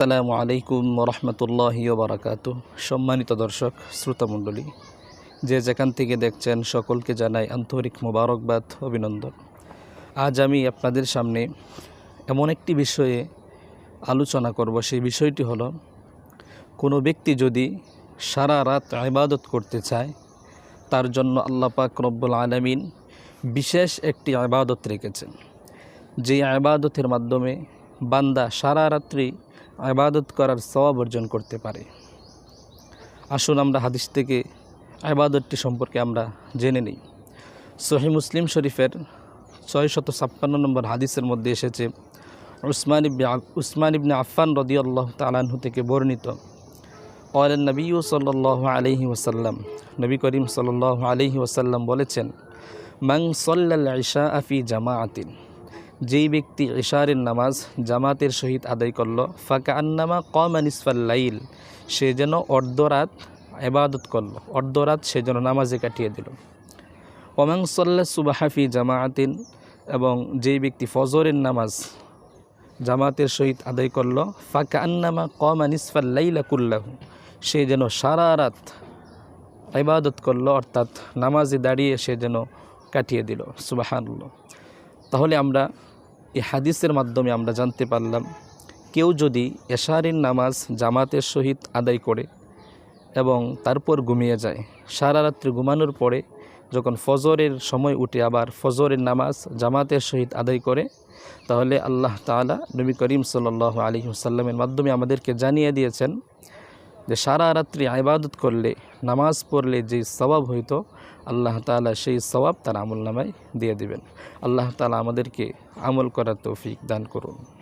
আসসালামু আলাইকুম রহমতুল্লাহ বারাকাত সম্মানিত দর্শক, শ্রোতামণ্ডলী, যে যেখান থেকে দেখছেন সকলকে জানাই আন্তরিক মোবারকবাদ, অভিনন্দন। আজ আমি আপনাদের সামনে এমন একটি বিষয়ে আলোচনা করব। সেই বিষয়টি হলো, কোনো ব্যক্তি যদি সারা রাত ইবাদত করতে চায়, তার জন্য আল্লাহ পাক রব্বুল আলমিন বিশেষ একটি আবাদত রেখেছেন। যে আবাদতের মাধ্যমে বান্দা সারা রাত্রি আবাদত করার সওয়াব অর্জন করতে পারে আসুন আমরা হাদিস থেকে আবাদতটি সম্পর্কে আমরা জেনে নিই সহি মুসলিম শরীফের ছয় শত ছাপ্পান্ন নম্বর হাদিসের মধ্যে এসেছে উসমান ইবনে আ- উসমান ইবনে আফফান রদিয়াল্লাহ তালাহু থেকে বর্ণিত قال النبي صلى الله عليه وسلم নবী করিম সাল্লাহ আলহি ওসাল্লাম বলেছেন মাং সল্লাল ইশা আফি জামাআতিন যেই ব্যক্তি ইশারের নামাজ জামাতের সহিত আদায় করল ফাঁকা আন্নামা কম আনিসফাল্লাইল সে যেন অর্ধরাত এবাদত করল, অর্ধরাত সে যেন নামাজে কাটিয়ে দিল। ওমাং সল্লা সুবাহাফি জামাআতিন, এবং যেই ব্যক্তি ফজরের নামাজ জামাতের সহিত আদায় করল ফাঁকা আন্নামা কম আনিসফাল্লাইলা কুল্লাহু, সে যেন সারা রাত ইবাদত করল, অর্থাৎ নামাজে দাঁড়িয়ে সে যেন কাটিয়ে দিল। সুবাহান্ল তাহলে আমরা এই হাদিসের মাধ্যমে আমরা জানতে পারলাম, কেউ যদি এশারিন নামাজ জামাতের সহিত আদায় করে এবং তারপর ঘুমিয়ে যায়, সারা রাত্রি ঘুমানোর পরে যখন ফজরের সময় উঠে আবার ফজরের নামাজ জামাতের সহিত আদায় করে, তাহলে আল্লাহ তাআলা নবী করিম সাল্লাহ আলী সাল্লামের মাধ্যমে আমাদেরকে জানিয়ে দিয়েছেন যে সারা রাত্রি আইবাদত করলে, নামাজ পড়লে যে সবাব হইতো, আল্লাহ তালা সেই সবাব তার আমল নামায় দিয়ে দিবেন। আল্লাহ তালা আমাদেরকে আমল করার তৌফিক দান করুন।